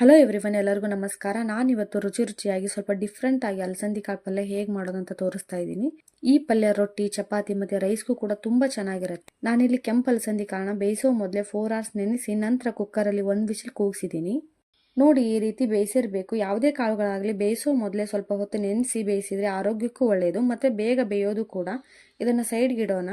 Hello everyone ಎಲ್ಲರಿಗೂ ನಮಸ್ಕಾರ. ನಾನು ಇವತ್ತು ರುಚಿ ರುಚಿಯಾಗಿ ಸ್ವಲ್ಪ ಡಿಫ್ರೆಂಟ್ ಆಗಿ ಅಲಸಂದಿ ಕಾಳು ಪಲ್ಯ ಹೇಗೆ ಮಾಡೋದು ಅಂತ ತೋರಿಸ್ತಾ ಇದ್ದೀನಿ. ಈ ಪಲ್ಯ, ರೊಟ್ಟಿ, ಚಪಾತಿ ಮತ್ತು ರೈಸ್ಗೂ ಕೂಡ ತುಂಬ ಚೆನ್ನಾಗಿರುತ್ತೆ. ನಾನಿಲ್ಲಿ ಕೆಂಪು ಅಲಸಂದಿ ಕಾಳನ್ನ ಬೇಯಿಸೋ ಮೊದಲೇ ಫೋರ್ ಅವರ್ಸ್ ನೆನೆಸಿ ನಂತರ ಕುಕ್ಕರಲ್ಲಿ ಒಂದು ವಿಸಿಲ್ ಕೂಗಿಸಿದ್ದೀನಿ. ನೋಡಿ, ಈ ರೀತಿ ಬೇಯಿಸಿರಬೇಕು. ಯಾವುದೇ ಕಾಳುಗಳಾಗಲಿ ಬೇಯಿಸೋ ಮೊದಲೇ ಸ್ವಲ್ಪ ಹೊತ್ತು ನೆನೆಸಿ ಬೇಯಿಸಿದರೆ ಆರೋಗ್ಯಕ್ಕೂ ಒಳ್ಳೆಯದು ಮತ್ತು ಬೇಗ ಬೇಯೋದು ಕೂಡ. ಇದನ್ನು ಸೈಡ್ಗೆ ಇಡೋಣ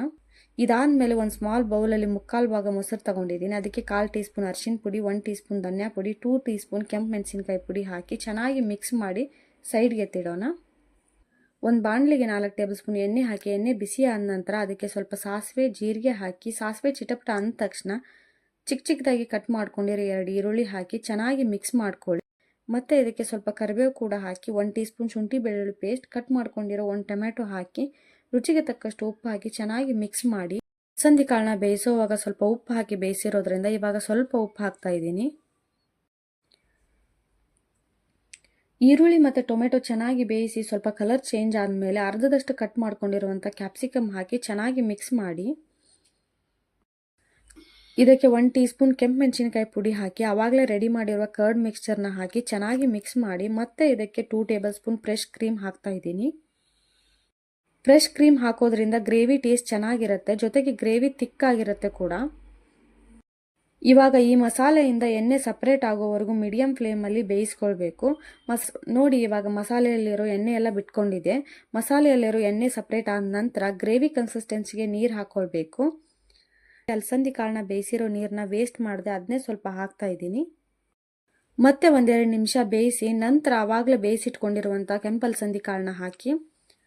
ಇದಾದಮೇಲೆ ಒಂದು ಸ್ಮಾಲ್ ಬೌಲಲ್ಲಿ ಮುಕ್ಕಾಲು ಭಾಗ ಮೊಸರು ತಗೊಂಡಿದ್ದೀನಿ ಅದಕ್ಕೆ ಕಾಲು ಟೀ ಸ್ಪೂನ್ ಅರಿಶಿನ ಪುಡಿ ಒನ್ ಟೀ ಸ್ಪೂನ್ ಧನಿಯಾ ಪುಡಿ ಟೂ ಟೀ ಸ್ಪೂನ್ ಕೆಂಪು ಮೆಣಸಿನ್ಕಾಯಿ ಪುಡಿ ಹಾಕಿ ಚೆನ್ನಾಗಿ ಮಿಕ್ಸ್ ಮಾಡಿ ಸೈಡ್ಗೆ ಎತ್ತಿಡೋಣ. ಒಂದು ಬಾಣಲಿಗೆ ನಾಲ್ಕು ಟೇಬಲ್ ಸ್ಪೂನ್ ಎಣ್ಣೆ ಹಾಕಿ, ಎಣ್ಣೆ ಬಿಸಿ ಆದ ನಂತರ ಅದಕ್ಕೆ ಸ್ವಲ್ಪ ಸಾಸಿವೆ, ಜೀರಿಗೆ ಹಾಕಿ, ಸಾಸಿವೆ ಚಿಟಪಟ ಅಂದ ತಕ್ಷಣ ಚಿಕ್ಕ ಚಿಕ್ಕದಾಗಿ ಕಟ್ ಮಾಡ್ಕೊಂಡಿರೋ ಎರಡು ಈರುಳ್ಳಿ ಹಾಕಿ ಚೆನ್ನಾಗಿ ಮಿಕ್ಸ್ ಮಾಡ್ಕೊಳ್ಳಿ. ಮತ್ತು ಇದಕ್ಕೆ ಸ್ವಲ್ಪ ಕರಿಬೇವು ಕೂಡ ಹಾಕಿ ಒನ್ ಟೀ ಸ್ಪೂನ್ ಶುಂಠಿ ಬೆಳ್ಳುಳ್ಳಿ ಪೇಸ್ಟ್ ಕಟ್ ಮಾಡ್ಕೊಂಡಿರೋ ಒಂದು ಟೊಮೆಟೊ ಹಾಕಿ ರುಚಿಗೆ ತಕ್ಕಷ್ಟು ಉಪ್ಪು ಹಾಕಿ ಚೆನ್ನಾಗಿ ಮಿಕ್ಸ್ ಮಾಡಿ ಅಲಸಂದಿ ಕಾಳನ್ನ ಬೇಯಿಸುವಾಗ ಸ್ವಲ್ಪ ಉಪ್ಪು ಹಾಕಿ ಬೇಯಿಸಿರೋದ್ರಿಂದ ಇವಾಗ ಸ್ವಲ್ಪ ಉಪ್ಪು ಹಾಕ್ತಾ ಇದ್ದೀನಿ. ಈರುಳ್ಳಿ ಮತ್ತು ಟೊಮೆಟೊ ಚೆನ್ನಾಗಿ ಬೇಯಿಸಿ ಸ್ವಲ್ಪ ಕಲರ್ ಚೇಂಜ್ ಆದಮೇಲೆ ಅರ್ಧದಷ್ಟು ಕಟ್ ಮಾಡ್ಕೊಂಡಿರುವಂಥ ಕ್ಯಾಪ್ಸಿಕಮ್ ಹಾಕಿ ಚೆನ್ನಾಗಿ ಮಿಕ್ಸ್ ಮಾಡಿ ಇದಕ್ಕೆ ಒನ್ ಟೀ ಸ್ಪೂನ್ ಕೆಂಪು ಮೆಣಸಿನಕಾಯಿ ಪುಡಿ ಹಾಕಿ ಆವಾಗಲೇ ರೆಡಿ ಮಾಡಿರುವ ಕರ್ಡ್ ಮಿಕ್ಸ್ಚರ್ನ ಹಾಕಿ ಚೆನ್ನಾಗಿ ಮಿಕ್ಸ್ ಮಾಡಿ ಮತ್ತೆ ಇದಕ್ಕೆ two tablespoon fresh cream ಹಾಕ್ತಾ ಇದ್ದೀನಿ. ಫ್ರೆಶ್ ಕ್ರೀಮ್ ಹಾಕೋದ್ರಿಂದ ಗ್ರೇವಿ ಟೇಸ್ಟ್ ಚೆನ್ನಾಗಿರುತ್ತೆ, ಜೊತೆಗೆ ಗ್ರೇವಿ ತಿಕ್ಕಾಗಿರುತ್ತೆ ಕೂಡ. ಇವಾಗ ಈ ಮಸಾಲೆಯಿಂದ ಎಣ್ಣೆ ಸಪ್ರೇಟ್ ಆಗೋವರೆಗೂ ಮೀಡಿಯಂ ಫ್ಲೇಮಲ್ಲಿ ಬೇಯಿಸ್ಕೊಳ್ಬೇಕು. ಮಸ್, ನೋಡಿ ಇವಾಗ ಮಸಾಲೆಯಲ್ಲಿರೋ ಎಣ್ಣೆ ಎಲ್ಲ ಬಿಟ್ಕೊಂಡಿದೆ. ಮಸಾಲೆಯಲ್ಲಿರೋ ಎಣ್ಣೆ ಸಪ್ರೇಟ್ ಆದ ನಂತರ ಗ್ರೇವಿ ಕನ್ಸಿಸ್ಟೆನ್ಸಿಗೆ ನೀರು ಹಾಕ್ಕೊಳ್ಬೇಕು ಅಲಸಂದಿ ಕಾಳನ್ನ ಬೇಯಿಸಿರೋ ನೀರನ್ನ ವೇಸ್ಟ್ ಮಾಡದೆ ಅದನ್ನೇ ಸ್ವಲ್ಪ ಹಾಕ್ತಾ ಇದ್ದೀನಿ. ಮತ್ತೆ ಒಂದೆರಡು ನಿಮಿಷ ಬೇಯಿಸಿ ನಂತರ ಆವಾಗಲೇ ಬೇಯಿಸಿಟ್ಕೊಂಡಿರುವಂಥ ಕೆಂಪಲ್ಸಂದಿ ಕಾಳನ್ನ ಹಾಕಿ.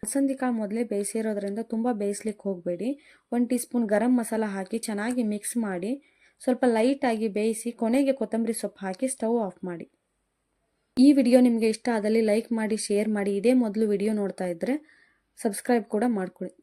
ಅಲಸಂದಿ ಕಾಳು ಮೊದಲೇ ಬೇಯಿಸಿರೋದ್ರಿಂದ ತುಂಬ ಬೇಯಿಸ್ಲಿಕ್ಕೆ ಹೋಗಬೇಡಿ. ಒಂದು ಟೀ ಸ್ಪೂನ್ ಗರಂ ಮಸಾಲ ಹಾಕಿ ಚೆನ್ನಾಗಿ ಮಿಕ್ಸ್ ಮಾಡಿ ಸ್ವಲ್ಪ ಲೈಟಾಗಿ ಬೇಯಿಸಿ ಕೊನೆಗೆ ಕೊತ್ತಂಬರಿ ಸೊಪ್ಪು ಹಾಕಿ ಸ್ಟವ್ ಆಫ್ ಮಾಡಿ. ಈ ವಿಡಿಯೋ ನಿಮಗೆ ಇಷ್ಟ ಆದಲ್ಲಿ ಲೈಕ್ ಮಾಡಿ, ಶೇರ್ ಮಾಡಿ. ಇದೇ ಮೊದಲು ವಿಡಿಯೋ ನೋಡ್ತಾ ಇದ್ದರೆ ಸಬ್ಸ್ಕ್ರೈಬ್ ಕೂಡ ಮಾಡ್ಕೊಳ್ಳಿ.